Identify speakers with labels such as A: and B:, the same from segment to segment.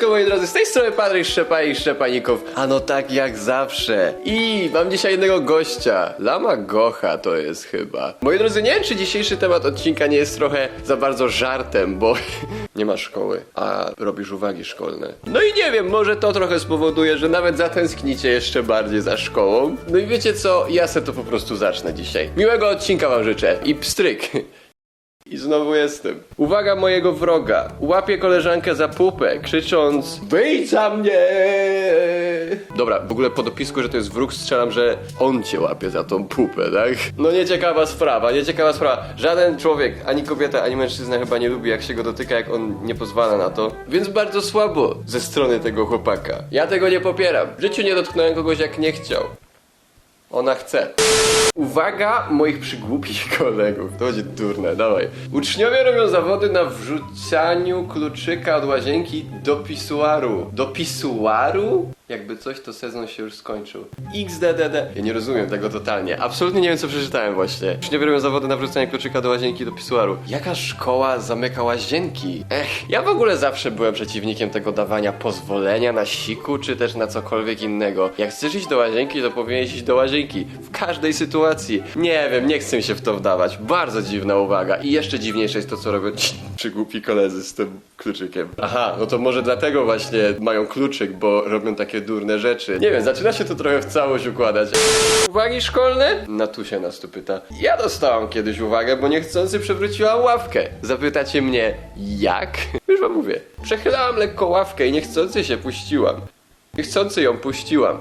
A: Siemaneczko moi drodzy, z tej strony Patryk Szczepa i A no tak jak zawsze. I mam dzisiaj jednego gościa. Lama Gocha to jest chyba. Moi drodzy, nie wiem czy dzisiejszy temat odcinka nie jest trochę za bardzo żartem Bo nie ma szkoły, a robisz uwagi szkolne. No i nie wiem, może to trochę spowoduje, że nawet zatęsknicie jeszcze bardziej za szkołą. No i wiecie co, ja se to po prostu zacznę dzisiaj. Miłego odcinka wam życzę i pstryk I znowu jestem. Uwaga mojego wroga. Łapie koleżankę za pupę, krzycząc Wyjdź za mnie! Dobra, w ogóle po dopisku, że to jest wróg, strzelam, że on cię łapie za tą pupę, tak? No nieciekawa sprawa, nieciekawa sprawa. Żaden człowiek, ani kobieta, ani mężczyzna chyba nie lubi, jak się go dotyka, jak on nie pozwala na to. Więc bardzo słabo ze strony tego chłopaka. Ja tego nie popieram. W życiu nie dotknąłem kogoś, jak nie chciał. Ona chce. Uwaga moich przygłupich kolegów. To będzie durne, dawaj. Uczniowie robią zawody na wrzucaniu kluczyka od łazienki do pisuaru. Do pisuaru? Jakby coś, to sezon się już skończył. XDDD. Ja nie rozumiem tego totalnie. Absolutnie nie wiem, co przeczytałem właśnie. Uczniowie robią zawody na wrzucanie kluczyka do łazienki do pisuaru. Jaka szkoła zamyka łazienki? Ech, ja w ogóle zawsze byłem przeciwnikiem tego dawania pozwolenia na siku, czy też na cokolwiek innego. Jak chcesz iść do łazienki, to powinieneś iść do łazienki. W każdej sytuacji. Nie wiem, nie chcę się w to wdawać. Bardzo dziwna uwaga. I jeszcze dziwniejsze jest to, co robią ci przygłupi koledzy z tym kluczykiem. Aha, no to może dlatego właśnie mają kluczyk, bo robią takie durne rzeczy. Nie wiem, zaczyna się to trochę w całość układać. Uwagi szkolne? Natusia nas tu pyta. Ja dostałam kiedyś uwagę, bo niechcący przewróciłam ławkę. Zapytacie mnie, jak? Już wam mówię. Przechylałam lekko ławkę i niechcący się puściłam. Niechcący ją puściłam.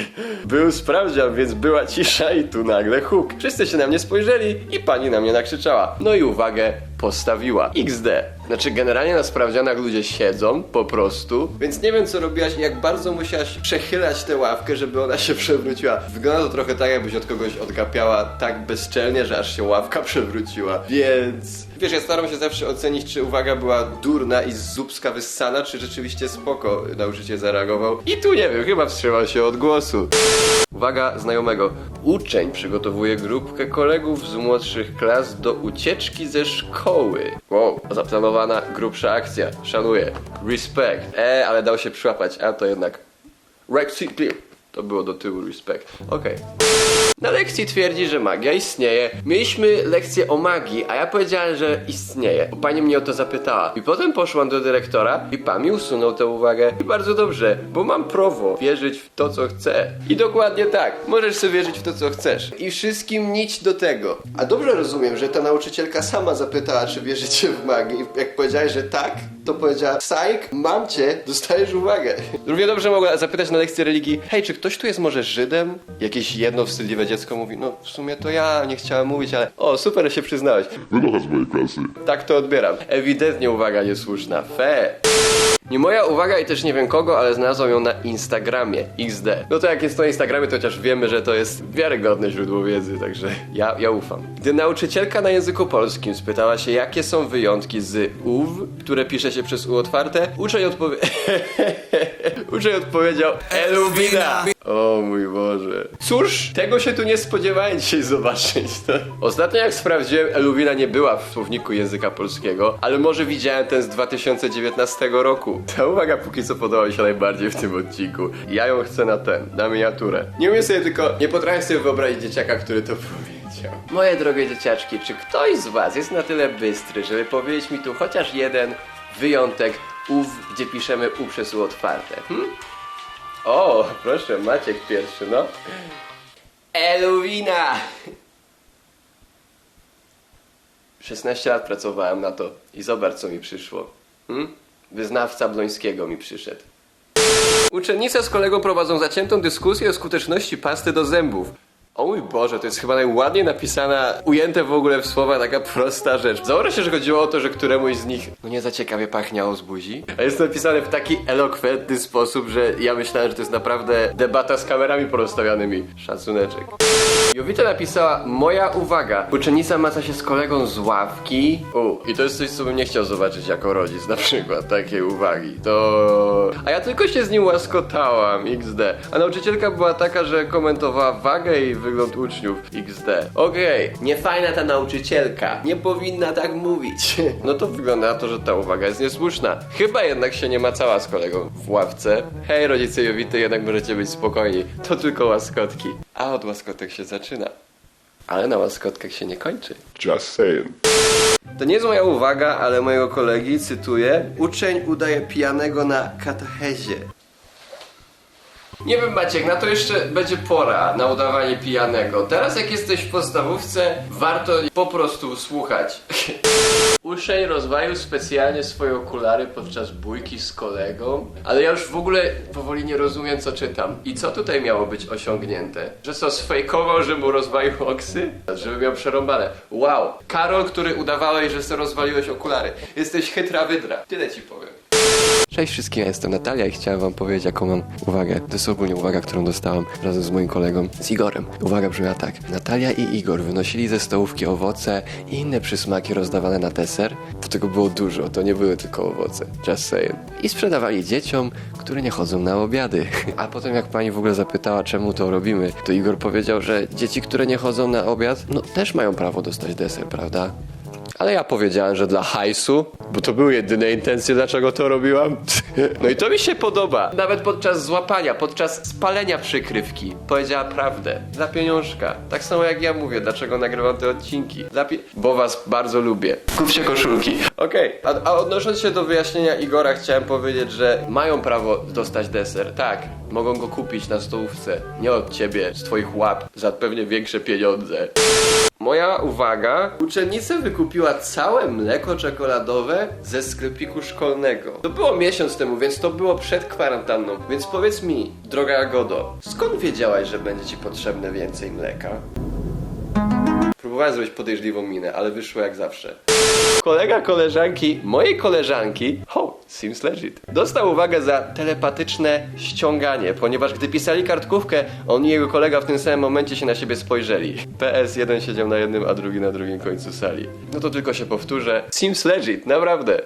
A: Był sprawdzian, więc była cisza i tu nagle huk. Wszyscy się na mnie spojrzeli i pani na mnie nakrzyczała. No i uwagę postawiła. XD. Znaczy generalnie na sprawdzianach ludzie siedzą po prostu, więc nie wiem co robiłaś i jak bardzo musiałaś przechylać tę ławkę, żeby ona się przewróciła. Wygląda to trochę tak, jakbyś od kogoś odgapiała tak bezczelnie, że aż się ławka przewróciła. Więc... Wiesz, ja staram się zawsze ocenić, czy uwaga była durna i z zupska wyssana, czy rzeczywiście spoko nauczyciel zareagował. I tu nie wiem, chyba wstrzymał się od głosu. Uwaga znajomego. Uczeń przygotowuje grupkę kolegów z młodszych klas do ucieczki ze szkoły. Wow, zaplanowana grubsza akcja. Szanuję. Respect. E, ale dał się przyłapać, a to jednak. Rexity. To było do tyłu respect. Okej. Na lekcji twierdzi, że magia istnieje. Mieliśmy lekcję o magii, a ja powiedziałem, że istnieje. Bo pani mnie o to zapytała. I potem poszłam do dyrektora i pan mi usunął tę uwagę. I bardzo dobrze, bo mam prawo wierzyć w to, co chcę. I dokładnie tak. Możesz sobie wierzyć w to, co chcesz. I wszystkim nic do tego. A dobrze rozumiem, że ta nauczycielka sama zapytała, czy wierzycie w magię. I jak powiedziałeś, że tak, to powiedziała, Psych, mam cię, dostajesz uwagę. Równie dobrze mogła zapytać na lekcji religii, hej, czy ktoś tu jest może Żydem? Jakieś jedno wstydliwe dziecko mówi, no w sumie to ja, nie chciałem mówić, ale o, super się przyznałeś.
B: Wynocha z mojej klasy.
A: Tak to odbieram. Ewidentnie uwaga niesłuszna. Fe. Nie moja uwaga i też nie wiem kogo, ale znalazłam ją na Instagramie. XD. No to jak jest to na Instagramie, to chociaż wiemy, że to jest wiarygodne źródło wiedzy, także ja, ja ufam. Gdy nauczycielka na języku polskim spytała się, jakie są wyjątki z UW, które pisze się przez U otwarte, uczeń odpowie... uczeń odpowiedział Eluwina! O mój Boże. Cóż, tego się tu nie spodziewałem dzisiaj zobaczyć. No. Ostatnio jak sprawdziłem, Eluwina nie była w słowniku języka polskiego, ale może widziałem ten z 2019 roku. Ta uwaga póki co podoba mi się najbardziej w tym odcinku. Ja ją chcę na ten, na miniaturę. Nie umiem sobie tylko, nie potrafię sobie wyobrazić dzieciaka, który to powiedział. Moje drogie dzieciaczki, czy ktoś z was jest na tyle bystry, żeby powiedzieć mi tu chociaż jeden wyjątek ów, gdzie piszemy u przez u otwarte? Hm? O, proszę, Maciek pierwszy, no. Eluwina! 16 lat pracowałem na to i zobacz co mi przyszło. Hm? Wyznawca Blońskiego mi przyszedł. Uczennice z kolegą prowadzą zaciętą dyskusję o skuteczności pasty do zębów. O mój Boże, to jest chyba najładniej napisana, ujęte w ogóle w słowa taka prosta rzecz. Założę się, że chodziło o to, że któremuś z nich no nie za ciekawie pachniało z buzi. A jest napisane w taki elokwentny sposób, że ja myślałem, że to jest naprawdę debata z kamerami porozstawianymi. Szacuneczek. Jowita napisała, moja uwaga, uczennica maca się z kolegą z ławki. U, i to jest coś, co bym nie chciał zobaczyć jako rodzic, na przykład, takiej uwagi. To... A ja tylko się z nim łaskotałam, XD. A nauczycielka była taka, że komentowała wagę i wygląd uczniów, XD. Okej, niefajna ta nauczycielka, nie powinna tak mówić. No to wygląda na to, że ta uwaga jest niesłuszna. Chyba jednak się nie macała z kolegą w ławce. Hej, rodzice Jowity, jednak możecie być spokojni. To tylko łaskotki. A od łaskotek się zaczyna. Ale na łaskotkach się nie kończy.
B: Just saying.
A: To nie jest moja uwaga, ale mojego kolegi, cytuję, uczeń udaje pijanego na katechezie. Nie wiem Maciek, na to jeszcze będzie pora na udawanie pijanego. Teraz jak jesteś w podstawówce, warto po prostu słuchać. Uczeń rozwalił specjalnie swoje okulary podczas bójki z kolegą, ale ja już w ogóle powoli nie rozumiem co czytam. I co tutaj miało być osiągnięte? Że co, sfejkował, że mu rozwalił oksy? Żeby miał przerąbane. Wow! Karol, który udawałeś, że sobie rozwaliłeś okulary. Jesteś chytra wydra. Tyle ci powiem. Cześć wszystkim, ja jestem Natalia i chciałem wam powiedzieć jaką mam uwagę. To jest ogólnie uwaga, którą dostałam razem z moim kolegą, z Igorem. Uwaga brzmiała tak. Natalia i Igor wynosili ze stołówki owoce i inne przysmaki rozdawane na deser. To tego było dużo, to nie były tylko owoce. Just saying. I sprzedawali dzieciom, które nie chodzą na obiady. A potem jak pani w ogóle zapytała, czemu to robimy, to Igor powiedział, że dzieci, które nie chodzą na obiad, no też mają prawo dostać deser, prawda? Ale ja powiedziałem, że dla hajsu, bo to były jedyne intencje, dlaczego to robiłam. No i to mi się podoba. Nawet podczas złapania, podczas spalenia przykrywki powiedziała prawdę. Dla pieniążka. Tak samo jak ja mówię, dlaczego nagrywam te odcinki. Dla bo was bardzo lubię. Kupcie koszulki. Okej, a, a odnosząc się do wyjaśnienia Igora, chciałem powiedzieć, że mają prawo dostać deser. Tak, mogą go kupić na stołówce. Nie od ciebie, z twoich łap, za pewnie większe pieniądze. Moja uwaga, uczennica wykupiła całe mleko czekoladowe ze sklepiku szkolnego. To było miesiąc temu, więc to było przed kwarantanną. Więc powiedz mi, droga Jagodo, skąd wiedziałaś, że będzie ci potrzebne więcej mleka? Próbowałem zrobić podejrzliwą minę, ale wyszło jak zawsze. Kolega koleżanki, mojej koleżanki, ho, seems legit, dostał uwagę za telepatyczne ściąganie, ponieważ gdy pisali kartkówkę, on i jego kolega w tym samym momencie się na siebie spojrzeli. PS, jeden siedział na jednym, a drugi na drugim końcu sali. No to tylko się powtórzę. Seems legit, naprawdę.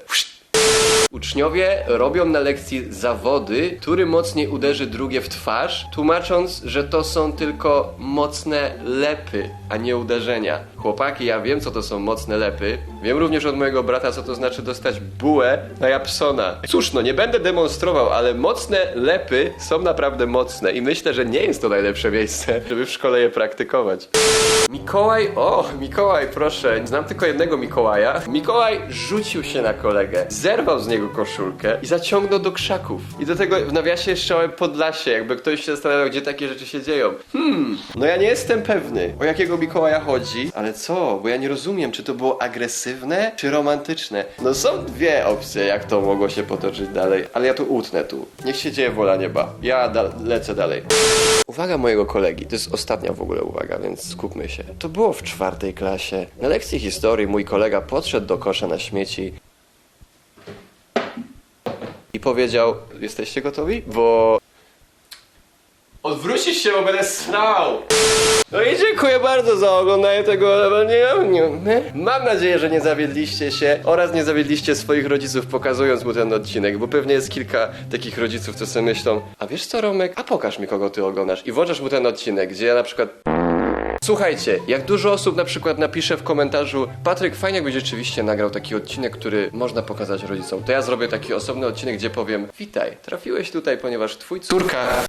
A: Uczniowie robią na lekcji zawody, który mocniej uderzy drugie w twarz, tłumacząc, że to są tylko mocne lepy, a nie uderzenia. Chłopaki, ja wiem, co to są mocne lepy. Wiem również od mojego brata, co to znaczy dostać bułę na Japsona. Cóż, no nie będę demonstrował, ale mocne lepy są naprawdę mocne i myślę, że nie jest to najlepsze miejsce, żeby w szkole je praktykować. Mikołaj, o, Mikołaj, proszę, znam tylko jednego Mikołaja. Mikołaj rzucił się na kolegę, zerwał z niego koszulkę i zaciągnął do krzaków. I do tego w nawiasie jeszcze Podlasie, jakby ktoś się zastanawiał, gdzie takie rzeczy się dzieją. Hmm, no ja nie jestem pewny, o jakiego Mikołaja chodzi, ale co, bo ja nie rozumiem, czy to było agresywne, czy romantyczne. No są dwie opcje, jak to mogło się potoczyć dalej, ale ja tu utnę tu. Niech się dzieje wola nieba. Ja da lecę dalej. Uwaga mojego kolegi, to jest ostatnia w ogóle uwaga, więc skupmy się. To było w czwartej klasie. Na lekcji historii mój kolega podszedł do kosza na śmieci i powiedział: Jesteście gotowi? Bo. Odwrócisz się, bo będę srał! No i dziękuję bardzo za oglądanie tego. Mam nadzieję, że nie zawiedliście się oraz nie zawiedliście swoich rodziców pokazując mu ten odcinek, bo pewnie jest kilka takich rodziców, co sobie myślą, a wiesz co Romek, a pokaż mi kogo ty oglądasz i włączasz mu ten odcinek, gdzie ja na przykład Słuchajcie, jak dużo osób na przykład napisze w komentarzu Patryk, fajnie jakbyś rzeczywiście nagrał taki odcinek, który można pokazać rodzicom, to ja zrobię taki osobny odcinek, gdzie powiem Witaj, trafiłeś tutaj, ponieważ twój córka...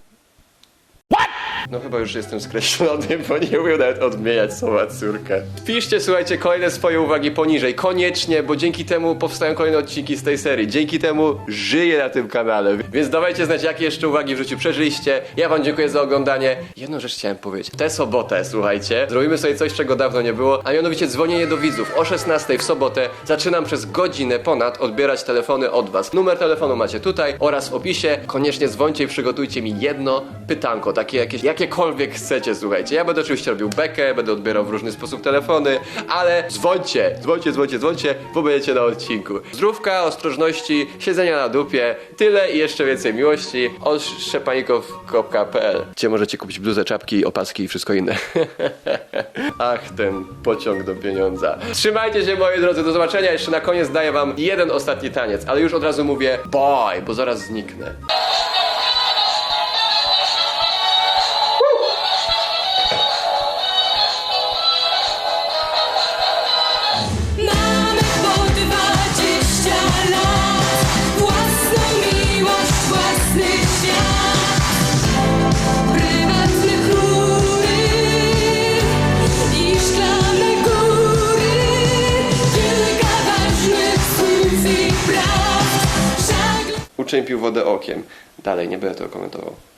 A: No chyba już jestem skreślony, bo nie umiem nawet odmieniać słowa córka. Piszcie, słuchajcie, kolejne swoje uwagi poniżej, koniecznie, bo dzięki temu powstają kolejne odcinki z tej serii. Dzięki temu żyję na tym kanale, więc dawajcie znać, jakie jeszcze uwagi w życiu przeżyliście. Ja wam dziękuję za oglądanie. Jedną rzecz chciałem powiedzieć. Tę sobotę, słuchajcie, zrobimy sobie coś, czego dawno nie było, a mianowicie dzwonienie do widzów. O 16 w sobotę zaczynam przez godzinę ponad odbierać telefony od was. Numer telefonu macie tutaj oraz w opisie. Koniecznie dzwońcie i przygotujcie mi jedno pytanko, takie jakieś, jak jakiekolwiek chcecie, słuchajcie. Ja będę oczywiście robił bekę, będę odbierał w różny sposób telefony, ale dzwońcie, dzwońcie, dzwońcie, dzwońcie, bo będziecie na odcinku. Zdrówka, ostrożności, siedzenia na dupie, tyle i jeszcze więcej miłości od szczepanikow.pl Gdzie możecie kupić bluzę, czapki, opaski i wszystko inne. Ach, ten pociąg do pieniądza. Trzymajcie się, moi drodzy, do zobaczenia. Jeszcze na koniec daję wam jeden ostatni taniec, ale już od razu mówię bye, bo zaraz zniknę.
B: I praw Żagle
A: Uczeń pił wodę okiem. Dalej, nie będę tego komentował.